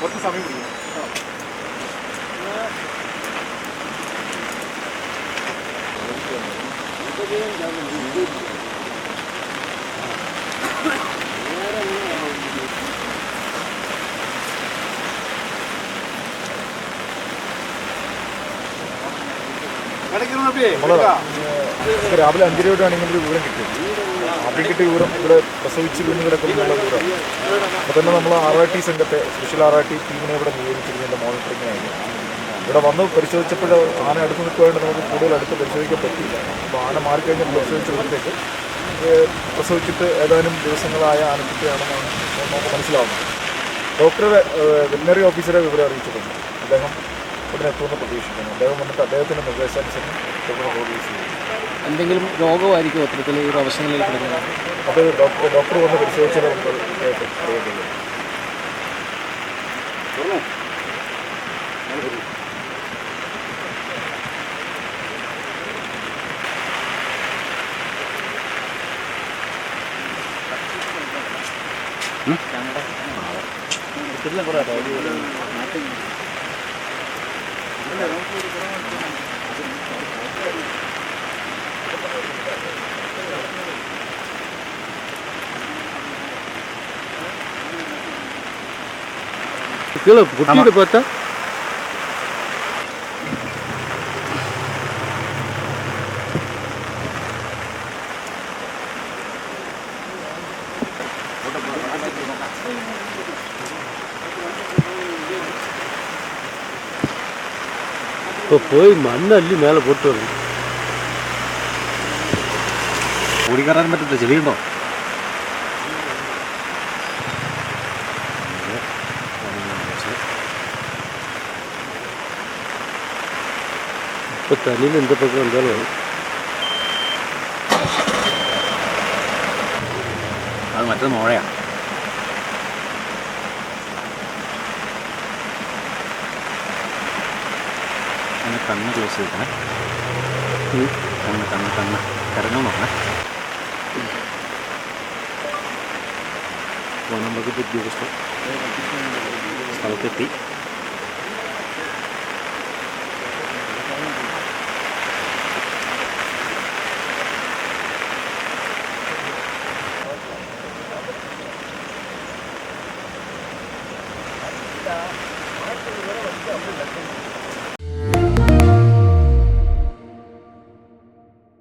കുറച്ച് സമയം പിടിക്കും രാവിലെ അഞ്ചര ഒരു വിവരം കിട്ടിയത് കിട്ടിയ വിവരം ഇവിടെ പ്രസവിച്ച് വീണ് കിടക്കുന്നുള്ള വിവരം. അപ്പോൾ തന്നെ നമ്മൾ ആർ ആർ ടി സംഘത്തെ സ്പെഷ്യൽ ആർ ആർ ടി ടീമിനെ ഇവിടെ നിയോഗിച്ചിരുന്നതിന്റെ മോണിറ്ററിങ്ങിനായിരുന്നു ഇവിടെ വന്ന് പരിശോധിച്ചപ്പോൾ ആന അടുത്ത് നിൽക്കുവാണ്ട് നമുക്ക് കൂടുതൽ അടുത്ത് പരിശോധിക്കാൻ പറ്റിയില്ല അപ്പോൾ ആന മാറിക്കഴിഞ്ഞ് പരിശോധിച്ചപ്പോഴത്തേക്ക് ഏഹ്, പ്രസവിച്ചിട്ട് ഏതാനും ദിവസങ്ങളായ ആനക്കുട്ടിയാണെന്നാണ് നമുക്ക് മനസ്സിലാവുന്നത്. ഡോക്ടറെ വെറ്റിനറി ഓഫീസറെ വിവരം അറിയിച്ചിട്ടുണ്ട്. അദ്ദേഹം ഉടനെ എത്തുമെന്ന് പ്രതീക്ഷിക്കുന്നു. അദ്ദേഹം വന്നിട്ട് അദ്ദേഹത്തിന്റെ നിർദ്ദേശാനുസരണം ഡോക്ടറെ ഓഫീസ് ചെയ്യും എന്തെങ്കിലും രോഗമായിരിക്കും അത്തരത്തിൽ ഈ ഒരു അവശങ്ങളിൽ കിടക്കുന്നത്. അത് ഡോക്ടർ ഡോക്ടർ വന്ന് പരിശോധിച്ചാൽ നമുക്ക് കേട്ട് അറിയുള്ളൂ கீழே பொட்டிட்டு பார்த்தா இப்போ போய் மண் அள்ளி மேலே போட்டு வரணும் ഓടിക്കറാൻ പറ്റത്തില്ല ചെളിയുണ്ടോ ഇപ്പോൾ തലയിൽ എന്തൊക്കെ എന്താണ് അത് മറ്റത് മുഴയാണ് കണ്ണ് കണ്ണ് ക്ലോസ് ചെയ്തേ. കണ്ണ് കണ്ണ് കണ്ണ്. കരങ്ങൾ നോക്കണേ. അപ്പോൾ നമുക്ക് പുതിയ സ്ഥലത്തെത്തി.